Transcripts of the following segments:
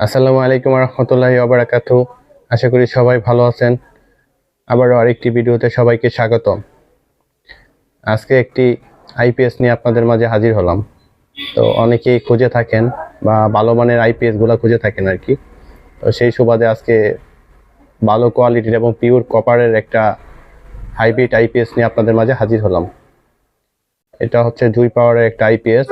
আসসালামু আলাইকুম রহমতুল্লাহি ওবরাকাত আশা করি সবাই ভালো আছেন। আবারও আরেকটি ভিডিওতে সবাইকে স্বাগতম। আজকে একটি আইপিএস নিয়ে আপনাদের মাঝে হাজির হলাম। তো অনেকেই খুঁজে থাকেন বা ভালো মানের আইপিএসগুলা খুঁজে থাকেন আর কি। তো সেই সুবাদে আজকে ভালো কোয়ালিটির এবং পিওর কপারের একটা হাইব্রিড আইপিএস নিয়ে আপনাদের মাঝে হাজির হলাম। এটা হচ্ছে দুই পাওয়ারের একটা আইপিএস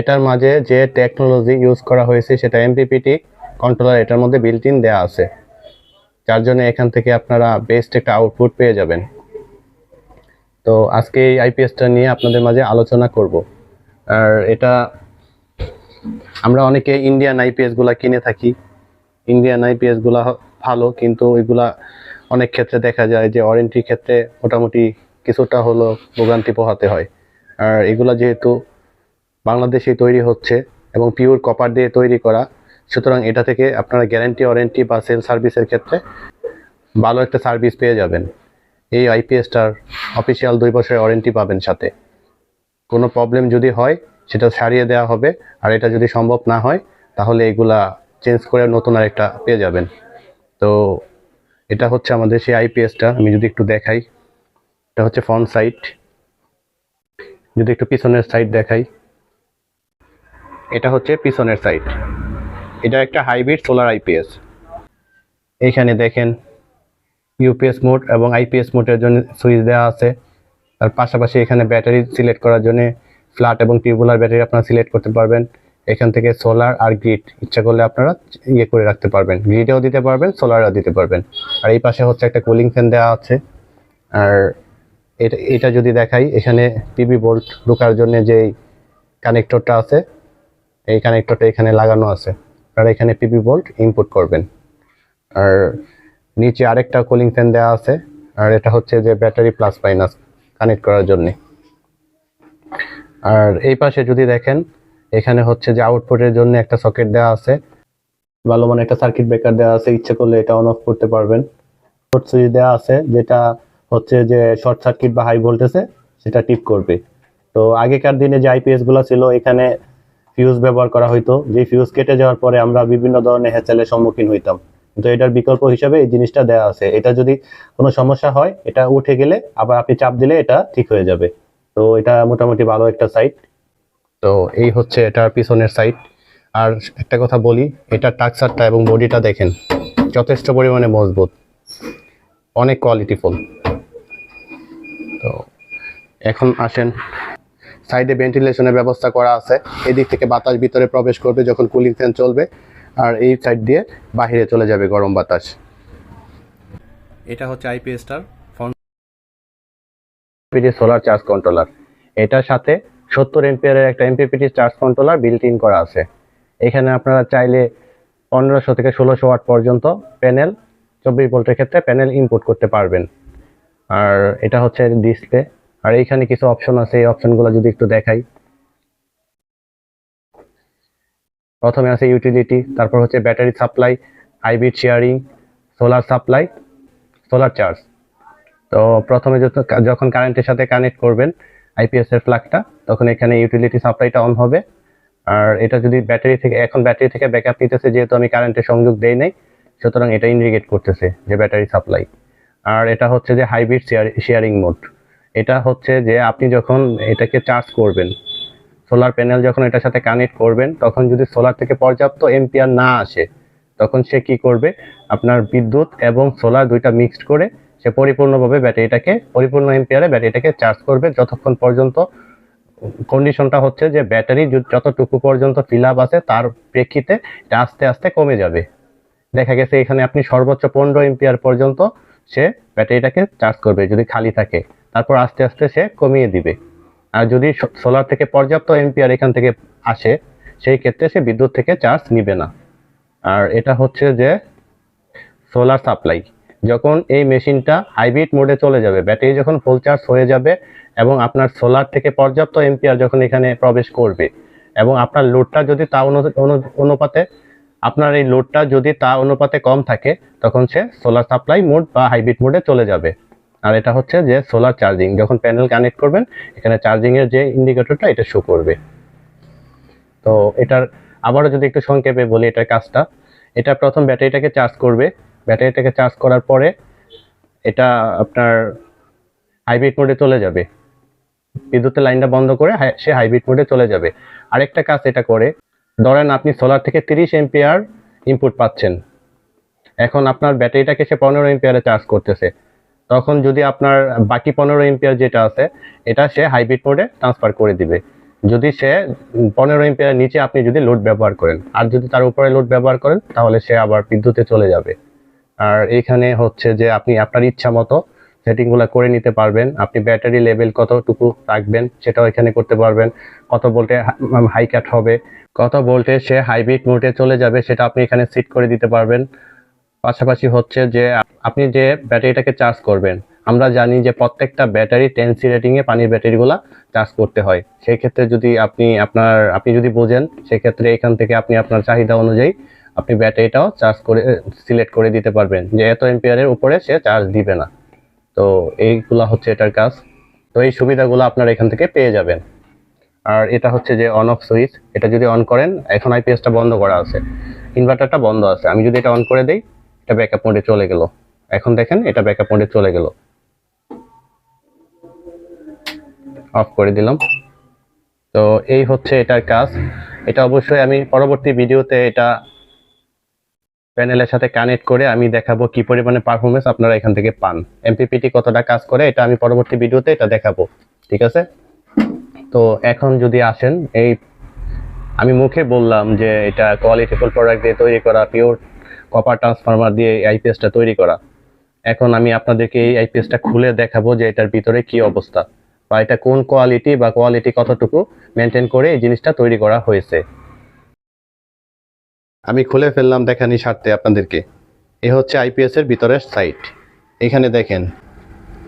এটার মাঝে যে টেকনোলজি ইউজ করা হয়েছে সেটা এমপিপিটি কন্ট্রোলার এটার মধ্যে বিল্ট ইন দেওয়া আছে। যার জন্য এখান থেকে আপনারা বেস্ট একটা আউটপুট পেয়ে যাবেন। তো আজকে এই আইপিএসটা নিয়ে আপনাদের মাঝে আলোচনা করব। আর এটা আমরা অনেকে ইন্ডিয়ান আইপিএসগুলা কিনে থাকি। ইন্ডিয়ান আইপিএসগুলা হ- ভালো, কিন্তু ওইগুলা অনেক ক্ষেত্রে দেখা যায় যে ওয়ারেন্টির ক্ষেত্রে মোটামুটি কিছুটা হলো ভোগান্তি পোহাতে হয়। আর এগুলা যেহেতু বাংলাদেশে তৈরি হচ্ছে এবং পিওর কপার দিয়ে তৈরি করা সুতরাং এটা থেকে আপনারা গ্যারান্টি ওয়ারেন্টি বা সেল সার্ভিসের ক্ষেত্রে ভালো একটা সার্ভিস পেয়ে যাবেন। এই আইপিএসটার অফিসিয়াল দুই বছরের ওয়ারেন্টি পাবেন সাথে। কোনো প্রবলেম যদি হয়, সেটা সারিয়ে দেওয়া হবে। আর এটা যদি সম্ভব না হয়, তাহলে এগুলা চেঞ্জ করে নতুন আরেকটা পেয়ে যাবেন। তো এটা হচ্ছে আমাদের সেই আইপিএসটা আমি যদি একটু দেখাই, এটা হচ্ছে ফ্রন্ট সাইড যদি একটু পিছনের সাইড দেখাই, এটা হচ্ছে পিছনের সাইড এটা একটা হাইব্রিড সোলার আইপিএস এইখানে দেখেন ইউপিএস মোড এবং আইপিএস মোডের জন্য সুইচ দেওয়া আছে। তার পাশাপাশি এখানে ব্যাটারি সিলেক্ট করার জন্য ফ্ল্যাট এবং টিউবুলার ব্যাটারি আপনারা সিলেক্ট করতে পারবেন। এখান থেকে সোলার আর গ্রিড ইচ্ছা করলে আপনারা ইয়ে করে রাখতে পারবেন। গ্রিডেও দিতে পারবেন সোলারও দিতে পারবেন। আর এই পাশে হচ্ছে একটা কুলিং ফ্যান দেওয়া আছে। আর এটা এটা যদি দেখাই, এখানে পিবি বোল্ট ঢোকার জন্য যে কানেক্টরটা আছে, এই কানেক্টরটা এখানে লাগানো আছে। আর এখানে পিপি বোল্ট ইনপুট করবেন। আর নিচে আরেকটা কুলিং ফ্যান দেওয়া আছে। আর এটা হচ্ছে যে ব্যাটারি প্লাস মাইনাস কানেক্ট করার জন্যে। আর এই পাশে যদি দেখেন, এখানে হচ্ছে যে আউটপুটের জন্য একটা সকেট দেওয়া আছে। ভালো মানে একটা সার্কিট ব্রেকার দেওয়া আছে, ইচ্ছে করলে এটা অন অফ করতে পারবেন। শর্ট সুইচ দেওয়া আছে, যেটা হচ্ছে যে শর্ট সার্কিট বা হাই ভোল্টেজে সেটা টিপ করবে। তো আগেকার দিনে যে আইপিএসগুলো ছিল, এখানে ফিউজ ব্যবহার করা হইতো। যে ফিউজ কেটে যাওয়ার পরে আমরা বিভিন্ন ধরনের হ্যাচেলের সম্মুখীন হইতাম। কিন্তু এটার বিকল্প হিসাবে এই জিনিসটা দেওয়া আছে। এটা যদি কোনো সমস্যা হয়, এটা উঠে গেলে আবার আপনি চাপ দিলে এটা ঠিক হয়ে যাবে। তো এটা মোটামুটি ভালো একটা সাইট তো এই হচ্ছে এটার পিছনের সাইট আর একটা কথা বলি, এটা টাক্সারটা এবং বডিটা দেখেন, যথেষ্ট পরিমাণে মজবুত। অনেক কোয়ালিটিফুল তো এখন আসেন সাইডে ভেন্টিলেশনের ব্যবস্থা করা আছে। এদিক থেকে বাতাস ভিতরে প্রবেশ করবে যখন কুলিং ফ্যান চলবে আর এই সাইড দিয়ে বাইরে চলে যাবে গরম বাতাস। এটা হচ্ছে আইপিএসটার ফ্রন্ট সোলার চার্জ কন্ট্রোলার। এটার সাথে সত্তর এমপিয়ারের একটা MPPT charge controller built in করা আছে। এখানে আপনারা চাইলে পনেরোশো থেকে ষোলোশো ওয়াট পর্যন্ত প্যানেল চব্বিশ ভোল্টের ক্ষেত্রে প্যানেল ইনপুট করতে পারবেন। আর এটা হচ্ছে ডিসপ্লে আর এইখানে কিছু অপশন আছে, এই অপশনগুলো যদি একটু দেখাই। প্রথমে আছে ইউটিলিটি তারপর হচ্ছে battery supply hybrid sharing solar supply solar charge তো প্রথমে যখন কারেন্টের সাথে কানেক্ট করবেন আইপিএস এর ফ্ল্যাগটা তখন এখানে ইউটিলিটি সাপ্লাইটা অন হবে। আর এটা যদি ব্যাটারি থেকে, এখন ব্যাটারি থেকে ব্যাকআপ নিতেছে, যেহেতু আমি কারেন্টের সংযোগ দেই নাই, সুতরাং এটা ইন্ডিকেট করতেছে যে ব্যাটারি সাপ্লাই আর এটা হচ্ছে যে হাইব্রিড শেয়ারিং মোড এটা হচ্ছে যে আপনি যখন এটাকে চার্জ করবেন সোলার প্যানেল যখন এটার সাথে কানেক্ট করবেন, তখন যদি সোলার থেকে পর্যাপ্ত এম্পিয়ার না আসে, তখন সে কি করবে? আপনার বিদ্যুৎ এবং সোলার দুইটা মিক্সড করে সে পরিপূর্ণভাবে ব্যাটারিটাকে পরিপূর্ণ এম্পিয়ারে ব্যাটারিটাকে চার্জ করবে। যতক্ষণ পর্যন্ত কন্ডিশনটা হচ্ছে যে ব্যাটারি যতটুকু পর্যন্ত ফিল আপ আছে, তার প্রেক্ষিতে এটা আস্তে আস্তে কমে যাবে। দেখা গেছে এখানে আপনি সর্বোচ্চ পনেরো এম্পিয়ার পর্যন্ত সে ব্যাটারিটাকে চার্জ করবে, যদি খালি থাকে। তারপর আস্তে আস্তে সে কমিয়ে দিবে। আর যদি সোলার থেকে পর্যাপ্ত এম্পিয়ার এখান থেকে আসে, সেই ক্ষেত্রে সে বিদ্যুৎ থেকে চার্জ নিবে না। আর এটা হচ্ছে যে সোলার সাপ্লাই। যখন এই মেশিনটা হাইব্রিড মোডে চলে যাবে, ব্যাটারি যখন ফুল চার্জ হয়ে যাবে এবং আপনার সোলার থেকে পর্যাপ্ত এম্পিয়ার যখন এখানে প্রবেশ করবে এবং আপনার লোডটা যদি তা অনু- অনু- অনুপাতে, আপনার এই লোডটা যদি তা অনুপাতে কম থাকে, তখন সে সোলার সাপ্লাই মোড বা হাইব্রিড মোডে চলে যাবে। আর এটা হচ্ছে যে সোলার চার্জিং যখন প্যানেল কানেক্ট করবেন, এখানে চার্জিং এর যে ইন্ডিকেটরটা এটা শো করবে। তো এটার আবারও যদি একটু সংক্ষেপে বলি এটার কাজটা, এটা প্রথম ব্যাটারিটাকে চার্জ করবে। ব্যাটারিটাকে চার্জ করার পরে এটা আপনার হাইব্রিড মোডে চলে যাবে। বিদ্যুতের লাইনটা বন্ধ করে সে হাইব্রিড মোডে চলে যাবে। আরেকটা কাজ এটা করে, ধরেন আপনি সোলার থেকে তিরিশ এম্পিয়ার ইনপুট পাচ্ছেন। এখন আপনার ব্যাটারিটাকে সে পনেরো এম্পিয়ারে চার্জ করতেছে। তখন যদি আপনার বাকি পনেরো এম্পিয়ার যেটা আছে এটা সে হাইব্রিড মোডে ট্রান্সফার করে দিবে যদি সে পনেরো এম্পিয়ার নিচে আপনি যদি লোড ব্যবহার করেন আর যদি তার উপরে লোড ব্যবহার করেন তাহলে সে আবার বিদ্যুতে চলে যাবে আর এখানে হচ্ছে যে আপনি আপনার ইচ্ছা মতো সেটিংগুলো করে নিতে পারবেন আপনি ব্যাটারি লেভেল কতটুকু রাখবেন সেটাও এখানে করতে পারবেন কত ভোল্টে হাই কাট হবে কত ভোল্টে সে হাইব্রিড মোডে চলে যাবে সেটা আপনি এখানে সেট করে দিতে পারবেন পাশাপাশি হচ্ছে যে আপনি যে ব্যাটারিটাকে চার্জ করবেন, আমরা জানি যে প্রত্যেকটা ব্যাটারি টেন সি রেটিংয়ে পানির ব্যাটারিগুলো চার্জ করতে হয়। সেই ক্ষেত্রে যদি আপনি আপনার, আপনি যদি বোঝেন, সেক্ষেত্রে এখান থেকে আপনি আপনার চাহিদা অনুযায়ী আপনি ব্যাটারিটাও চার্জ করে সিলেক্ট করে দিতে পারবেন যে এত এম্পিয়ারের উপরে সে চার্জ দিবে না। তো এইগুলা হচ্ছে এটার কাজ। তো এই সুবিধাগুলো আপনারা এখান থেকে পেয়ে যাবেন। আর এটা হচ্ছে যে অন অফ সুইচ এটা যদি অন করেন, এখন আইপিএসটা বন্ধ করা আছে। ইনভার্টারটা বন্ধ আছে। আমি যদি এটা অন করে দেই এটা ব্যাকআপ মোডে চলে গেল। এখন দেখেন এটা ব্যাকআপ মোডে চলে গেল। অফ করে দিলাম। তো এই হচ্ছে এটার কাজ। এটা অবশ্যই আমি পরবর্তী ভিডিওতে এটা প্যানেলের সাথে কানেক্ট করে আমি দেখাবো কি পরিমাণে পারফরমেন্স আপনারা এখান থেকে পান। এমপিপিটি কতটা কাজ করে, এটা আমি পরবর্তী ভিডিওতে এটা দেখাবো। ঠিক আছে? তো এখন যদি আসেন, এই আমি মুখে বললাম যে এটা কোয়ালিটিফুল প্রোডাক্ট দিয়ে তৈরি করা পিওর কপার ট্রান্সফরমার দিয়ে এই আইপিএসটা তৈরি করা। এখন আমি আপনাদেরকে এই আইপিএসটা খুলে দেখাবো যে এটার ভিতরে কি অবস্থা বা এটা কোন কোয়ালিটি বা কোয়ালিটি কতটুকু মেনটেন করে এই জিনিসটা তৈরি করা হয়েছে। আমি খুলে ফেললাম দেখানি স্বার্থে আপনাদেরকে। এ হচ্ছে আইপিএস এর ভিতরের সাইট এখানে দেখেন,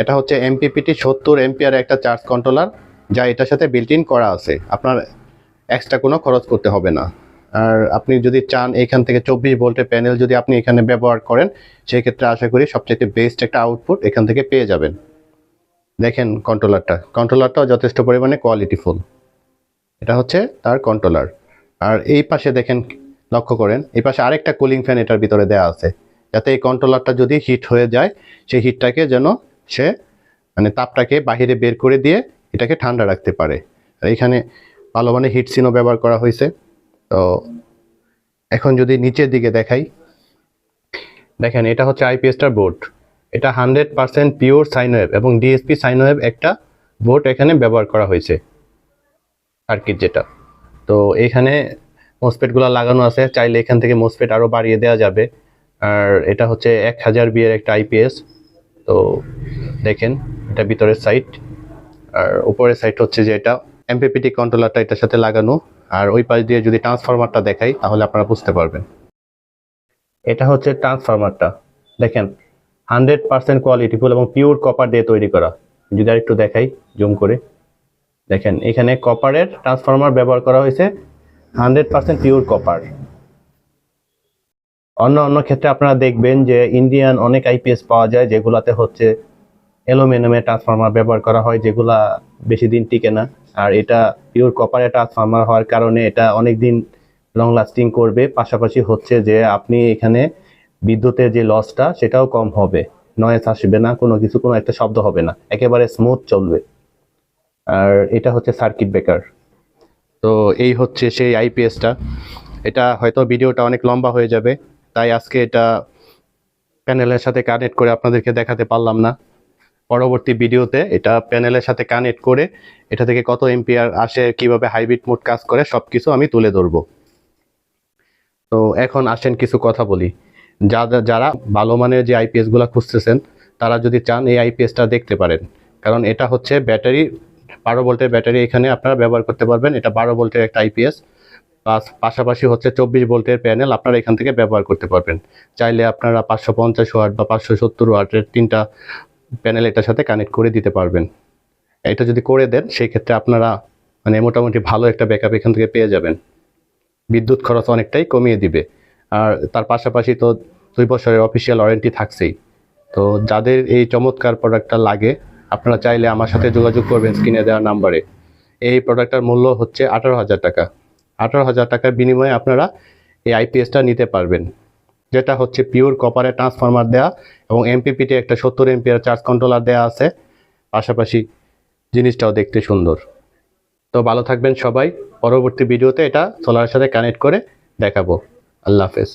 এটা হচ্ছে এমপিপিটি সত্তর এমপিআর একটা চার্জ কন্ট্রোলার যা এটার সাথে বিল্ট ইন করা আছে। আপনার এক্সট্রা কোনো খরচ করতে হবে না। আর আপনি যদি চান এখান থেকে চব্বিশ ভোল্টের প্যানেল যদি আপনি এখানে ব্যবহার করেন সেই ক্ষেত্রে আশা করি সবচেয়ে বেস্ট একটা আউটপুট এখান থেকে পেয়ে যাবেন। দেখেন কন্ট্রোলারটা। কন্ট্রোলারটাও যথেষ্ট পরিমাণে কোয়ালিটিফুল এটা হচ্ছে তার কন্ট্রোলার। আর এই পাশে দেখেন, লক্ষ্য করেন, এই পাশে আরেকটা কুলিং ফ্যান এটার ভিতরে দেওয়া আছে। যাতে এই কন্ট্রোলারটা যদি হিট হয়ে যায়, সেই হিটটাকে যেন সে মানে তাপটাকে বাহিরে বের করে দিয়ে এটাকে ঠান্ডা রাখতে পারে। আর এখানে ভালো মানে হিট সিনও ব্যবহার করা হয়েছে। তো এখন যদি নিচের দিকে দেখাই, দেখেন এটা হচ্ছে আইপিএসটার বোর্ড এটা hundred percent pure sine wave এবং ডিএসপি সাইনওয়েভ একটা বোর্ড এখানে ব্যবহার করা হয়েছে সার্কিট যেটা। তো এখানে মোসপেটগুলো লাগানো আছে, চাইলে এখান থেকে মোসপেট আরও বাড়িয়ে দেওয়া যাবে। আর এটা হচ্ছে এক হাজার বিয়ের একটা আইপিএস তো দেখেন, এটা ভিতরের সাইট আর উপরের সাইট হচ্ছে যে এটা এমপিপিটি কন্ট্রোলারটা এটার সাথে লাগানো। আর ওই পাশ দিয়ে যদি ট্রান্সফরমারটা দেখাই, তাহলে আপনারা বুঝতে পারবেন। এটা হচ্ছে ট্রান্সফরমারটা দেখেন হান্ড্রেড পার্সেন্ট কোয়ালিটিফুল এবং পিওর কপার দিয়ে তৈরি করা। যদি আর একটু দেখাই জুম করে। দেখেন, এখানে কপারের ট্রান্সফরমার ব্যবহার করা হয়েছে হান্ড্রেড পার্সেন্ট পিওর কপার অন্য অন্য ক্ষেত্রে আপনারা দেখবেন যে ইন্ডিয়ান অনেক আইপিএস পাওয়া যায়, যেগুলাতে হচ্ছে অ্যালুমিনিয়ামের ট্রান্সফরমার ব্যবহার করা হয়, যেগুলা বেশি দিন টিকে না। আর এটা পিওর কপারের ট্রান্সফরমার হওয়ার কারণে এটা অনেক দিন লং লাস্টিং করবে। পাশাপাশি হচ্ছে যে আপনি এখানে বিদ্যুতের যে লসটা সেটাও কম হবে। নয়েস আসবে না, কোনো কিছু, কোনো একটা শব্দ হবে না। একেবারে স্মুথ চলবে। আর এটা হচ্ছে সার্কিট ব্রেকার তো এই হচ্ছে সেই আইপিএসটা এটা হয়তো ভিডিওটা অনেক লম্বা হয়ে যাবে, তাই আজকে এটা প্যানেলের সাথে কানেক্ট করে আপনাদেরকে দেখাতে পারলাম না। পরবর্তী ভিডিওতে এটা প্যানেলের সাথে কানেক্ট করে এটা থেকে কত এম্পিয়ার আসে, কীভাবে হাইব্রিড মোড কাজ করে সব কিছু আমি তুলে ধরবো। তো এখন আসেন কিছু কথা বলি। যারা যারা ভালো মানের যে আইপিএসগুলা খুঁজতেছেন, তারা যদি চান এই আইপিএসটা দেখতে পারেন। কারণ এটা হচ্ছে ব্যাটারি, বারো ভোল্টের ব্যাটারি এখানে আপনারা ব্যবহার করতে পারবেন। এটা বারো ভোল্টের একটা আইপিএস প্লাস পাশাপাশি হচ্ছে চব্বিশ ভোল্টের প্যানেল আপনারা এখান থেকে ব্যবহার করতে পারবেন। চাইলে আপনারা পাঁচশো পঞ্চাশ ওয়াট বা পাঁচশো সত্তর ওয়াটের তিনটা প্যানেল এটার সাথে কানেক্ট করে দিতে পারবেন। এটা যদি করে দেন, সেই ক্ষেত্রে আপনারা মানে মোটামুটি ভালো একটা ব্যাকআপ এখান থেকে পেয়ে যাবেন। বিদ্যুৎ খরচ অনেকটাই কমিয়ে দিবে। আর তার পাশাপাশি তো দুই বছরের অফিসিয়াল ওয়ারেন্টি থাকছেই। তো যাদের এই চমৎকার প্রোডাক্টটা লাগে, আপনারা চাইলে আমার সাথে যোগাযোগ করবেন স্ক্রিনে দেওয়া নাম্বারে এই প্রোডাক্টটার মূল্য হচ্ছে আঠারো হাজার টাকা। আঠারো হাজার টাকার বিনিময়ে আপনারা এই আইপিএসটা নিতে পারবেন। যেটা হচ্ছে পিওর কপারে ট্রান্সফরমার দেয়া এবং এমপিপিটি একটা সত্তর এমপিআর চার্জ কন্ট্রোলার দেয়া আছে। পাশাপাশি জিনিসটাও দেখতে সুন্দর। তো ভালো থাকবেন সবাই। পরবর্তী ভিডিওতে এটা সোলারের সাথে কানেক্ট করে দেখাবো। আল্লাহ হাফেজ।